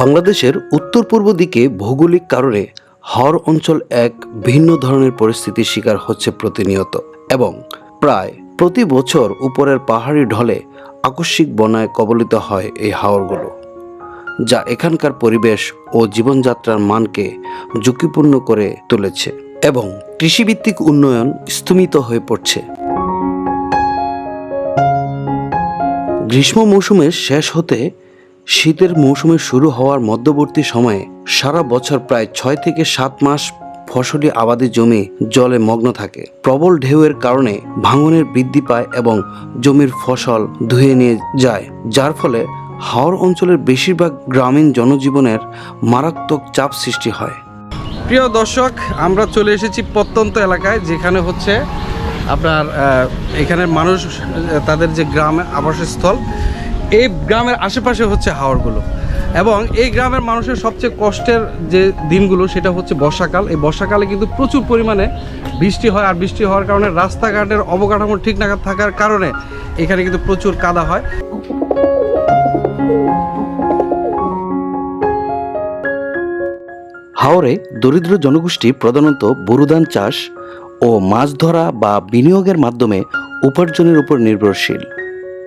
বাংলাদেশের উত্তর পূর্ব দিকে ভৌগোলিক কারণে হাওর অঞ্চল এক ভিন্ন ধরনের পরিস্থিতির শিকার হচ্ছে প্রতিনিয়ত এবং প্রায় প্রতি বছর উপরের পাহাড়ি ঢলে আকস্মিক বনায় কবলিত হয় এই হাওরগুলো, যা এখানকার পরিবেশ ও জীবনযাত্রার মানকে ঝুঁকিপূর্ণ করে তুলেছে এবং কৃষিভিত্তিক উন্নয়ন স্থমিত হয়ে পড়ছে। গ্রীষ্ম মৌসুমের শেষ হতে শীতের মৌসুমে শুরু হওয়ার মধ্যবর্তী সময়ে সারা বছর প্রায় ছয় থেকে সাত মাস ফসলি আবাদি জমি জলে মগ্ন থাকে। প্রবল ঢেউয়ের কারণে ভাঙনের বৃদ্ধি পায় এবং জমির ফসল ধুয়ে নিয়ে যায়, যার ফলে হাওড় অঞ্চলের বেশিরভাগ গ্রামীণ জনজীবনের মারাত্মক চাপ সৃষ্টি হয়। প্রিয় দর্শক, আমরা চলে এসেছি প্রত্যন্ত এলাকায়, যেখানে হচ্ছে আপনার এখানের মানুষ, তাদের যে গ্রামে আবাসস্থল এই গ্রামের আশেপাশে হচ্ছে হাওরগুলো। এবং এই গ্রামের মানুষের সবচেয়ে কষ্টের যে দিনগুলো সেটা হচ্ছে বর্ষাকাল। এই বর্ষাকালে কিন্তু প্রচুর পরিমাণে বৃষ্টি হয়, আর বৃষ্টি হওয়ার কারণে রাস্তাঘাটের অবকাঠামো ঠিক না থাকার কারণে এখানে কিন্তু প্রচুর কাদা হয়। হাওরে দরিদ্র জনগোষ্ঠী প্রধানত বরুদান চাষ ও মাছ ধরা বা বিনিয়োগের মাধ্যমে উপার্জনের উপর নির্ভরশীল।